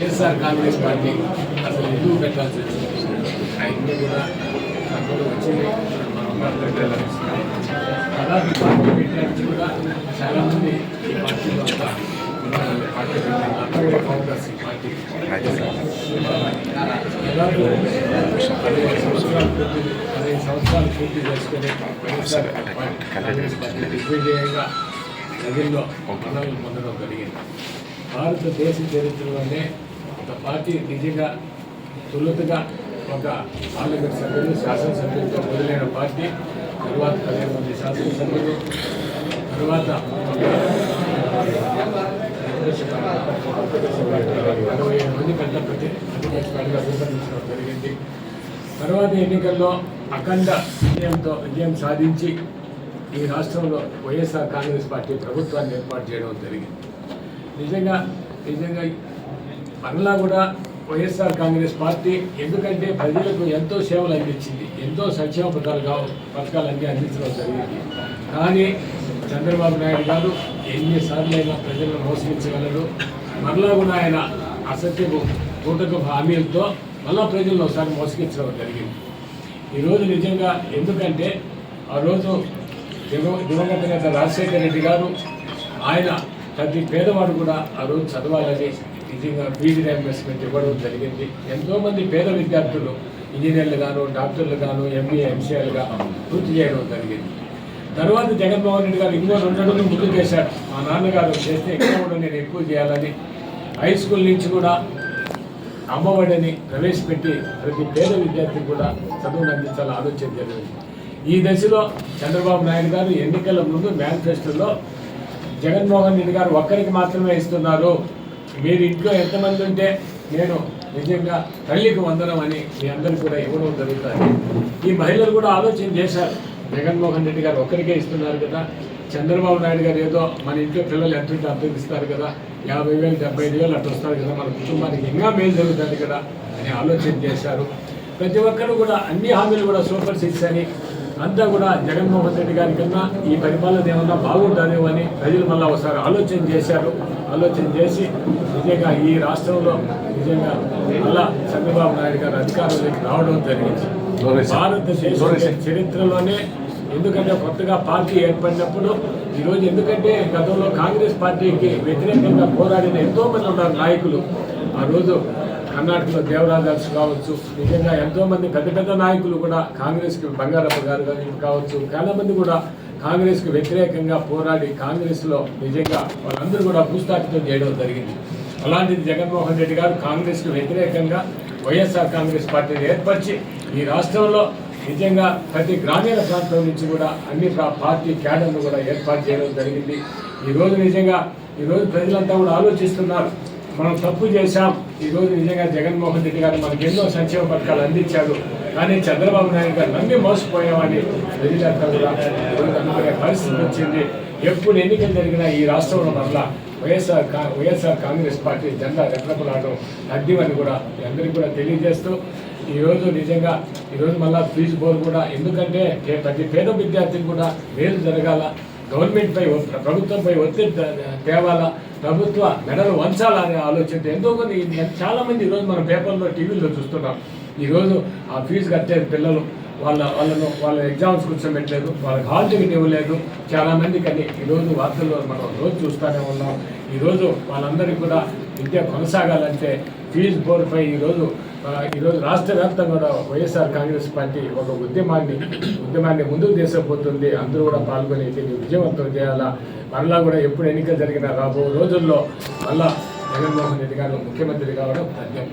YSR Congress party అసలు ఎందుకు పెట్టాల్సి వచ్చింది ఆయన్ని కూడా అందరూ వచ్చి మనం పెట్టాలని అలాగే పార్టీ పెట్టడానికి కూడా చాలామంది ఈ పార్టీలో అంతా ఉన్నారు. పార్టీ పెట్టిన అంతా కూడా కాంగ్రెస్ ఈ పార్టీ ఎలాగో పదిహేను సంవత్సరాలు పూర్తి పదిహేను సంవత్సరాలు పూర్తి చేసుకుని వైఎస్ఆర్ కాంగ్రెస్ పార్టీ దిగ్విజయంగా ప్రజల్లో పదవులు పొందడం జరిగింది భారతదేశ చరిత్రలోనే ఒక పార్టీ నిజంగా తొలుతగా ఒక పార్లమెంట్ సభ్యులు శాసనసభ్యులతో మొదలైన పార్టీ తరువాత పదిహేను మంది శాసనసభ్యులు తరువాత అరవై ఏడు మంది పెద్ద ప్రతి ప్రతిపక్ష రూపొందించడం జరిగింది. తర్వాత ఎన్నికల్లో అఖండ విజయంతో విజయం సాధించి ఈ రాష్ట్రంలో వైఎస్ఆర్ కాంగ్రెస్ పార్టీ ప్రభుత్వాన్ని ఏర్పాటు చేయడం జరిగింది. నిజంగా నిజంగా మరలా కూడా వైఎస్ఆర్ కాంగ్రెస్ పార్టీ ఎందుకంటే ప్రజలకు ఎంతో సేవలు అందించింది ఎంతో సంక్షేమ పథకాలు కావు పథకాలన్నీ అందించడం జరిగింది. కానీ చంద్రబాబు నాయుడు గారు ఎన్నిసార్లు అయినా ప్రజలను మోసగించగలరు. మరలా కూడా ఆయన అసత్యపు కూటకు హామీలతో మళ్ళా ప్రజలను ఒకసారి మోసగించడం జరిగింది. ఈరోజు నిజంగా ఎందుకంటే ఆ రోజు దివంగత నేత రాజశేఖర రెడ్డి గారు ఆయన ప్రతి పేదవాడు కూడా ఆ రోజు చదవాలని నిజంగా ఫీజు రియంబర్స్మెంట్ ఇవ్వడం జరిగింది. ఎంతోమంది పేద విద్యార్థులు ఇంజనీర్లు గాను డాక్టర్లు గాను ఎంబీఏ ఎంసీఏలుగా పూర్తి చేయడం జరిగింది. తర్వాత జగన్మోహన్ రెడ్డి గారు ఇంకో రెండు అడుగులు ముందుకు చేశారు మా నాన్నగారు చేస్తే ఎక్కువ కూడా నేను ఎక్కువ చేయాలని హై స్కూల్ నుంచి కూడా అమ్మఒడిని ప్రవేశపెట్టి ప్రతి పేద విద్యార్థికి కూడా చదువును అందించాలని ఆలోచన జరిగింది. ఈ దశలో చంద్రబాబు నాయుడు గారు ఎన్నికల ముందు మేనిఫెస్టోలో జగన్మోహన్ రెడ్డి గారు ఒక్కరికి మాత్రమే ఇస్తున్నారు. మీరు ఇంట్లో ఎంతమంది ఉంటే నేను నిజంగా తల్లికి వందనం అని మీ అందరికీ కూడా ఇవ్వడం జరుగుతుంది. ఈ మహిళలు కూడా ఆలోచన చేశారు. జగన్మోహన్ రెడ్డి గారు ఒక్కరికే ఇస్తున్నారు కదా. చంద్రబాబు నాయుడు గారు ఏదో మన ఇంట్లో పిల్లలు ఎంత ఉంటే అంత ఇస్తారు కదా. యాభై వేలు డెబ్బై ఐదు వేలు అట్లా వస్తారు కదా. మన కుటుంబానికి ఇంకా మేలు జరుగుతుంది కదా అని ఆలోచన చేశారు. ప్రతి ఒక్కరు కూడా అన్ని హామీలు కూడా సూపర్ సిక్స్ అని అంతా కూడా జగన్మోహన్ రెడ్డి గారి కన్నా ఈ పరిపాలన ఏమన్నా బాగుంటుందేమో అని ప్రజలు మళ్ళీ ఒకసారి ఆలోచన చేశారు. ఆలోచన చేసి నిజంగా ఈ రాష్ట్రంలో నిజంగా మళ్ళా చంద్రబాబు నాయుడు గారు అధికారంలోకి రావడం జరిగింది. భారతదేశ చరిత్రలోనే ఎందుకంటే కొత్తగా పార్టీ ఏర్పడినప్పుడు ఈరోజు ఎందుకంటే గతంలో కాంగ్రెస్ పార్టీకి వ్యతిరేకంగా పోరాడిన ఎంతో మంది ఉన్నారు నాయకులు. ఆ రోజు కర్ణాటకలో దేవరాజర్స్ కావచ్చు. నిజంగా ఎంతో మంది పెద్ద పెద్ద నాయకులు కూడా కాంగ్రెస్కి బంగారప్ప గారు కావచ్చు. చాలా మంది కూడా కాంగ్రెస్కి వ్యతిరేకంగా పోరాడి కాంగ్రెస్లో నిజంగా వాళ్ళందరూ కూడా భూస్థాపితం చేయడం జరిగింది. అలాంటిది జగన్మోహన్ రెడ్డి గారు కాంగ్రెస్కి వ్యతిరేకంగా వైఎస్ఆర్ కాంగ్రెస్ పార్టీని ఏర్పరిచి ఈ రాష్ట్రంలో నిజంగా ప్రతి గ్రామీణ ప్రాంతం నుంచి కూడా అన్ని పార్టీ క్యాడర్ను కూడా ఏర్పాటు చేయడం జరిగింది. ఈరోజు నిజంగా ఈరోజు ప్రజలంతా కూడా ఆలోచిస్తున్నారు. మనం తప్పు చేశాం. ఈరోజు నిజంగా జగన్మోహన్ రెడ్డి గారు మనకి ఎన్నో సంక్షేమ పథకాలు అందించారు. కానీ చంద్రబాబు నాయుడు గారు నమ్మి మోసపోయామని ప్రజలంతా కూడా అనుకునే పరిస్థితి వచ్చింది. ఎప్పుడు ఎన్నికలు జరిగినా ఈ రాష్ట్రంలో మరలా వైఎస్ఆర్ కా వైఎస్ఆర్ కాంగ్రెస్ పార్టీ జెండా రెట్లపలాడడం అడ్డమని కూడా అందరికీ కూడా తెలియజేస్తూ ఈరోజు నిజంగా ఈరోజు మళ్ళీ ఫీజు బోర్డు కూడా ఎందుకంటే ప్రతి పేద విద్యార్థికి కూడా మేలు జరగాల. గవర్నమెంట్పై ఒ- ప్రభుత్వంపై ఒత్తిడి తేవాలా? ప్రభుత్వ మెడలు వంచాలా అనే ఆలోచనతో ఎంతో మంది చాలా మంది ఈరోజు మన పేపర్లో టీవీలో చూస్తున్నాం ఈరోజు ఆ ఫీజు కట్టేది పిల్లలు. వాళ్ళ వాళ్ళను వాళ్ళ ఎగ్జామ్స్ కూర్చోబెట్టలేదు. వాళ్ళకి హాల్ టికెట్ ఇవ్వలేదు. చాలామంది కానీ ఈరోజు వార్తల్లో మనం రోజు చూస్తూనే ఉన్నాం. ఈరోజు వాళ్ళందరికీ కూడా విద్య కొనసాగాలంటే ఫీజు బోర్డుపై ఈరోజు ఈరోజు రాష్ట్ర వ్యాప్తంగా కూడా వైఎస్ఆర్ కాంగ్రెస్ పార్టీ ఒక ఉద్యమాన్ని ఉద్యమాన్ని ముందుకు తీసుకుపోతుంది. అందరూ కూడా పాల్గొని దీన్ని విజయవంతం చేయాలా? మరలా కూడా ఎప్పుడు ఎన్నికలు జరిగినా రాబో రోజుల్లో మళ్ళా జగన్మోహన్ రెడ్డి గారు ముఖ్యమంత్రి కావడం తథ్యం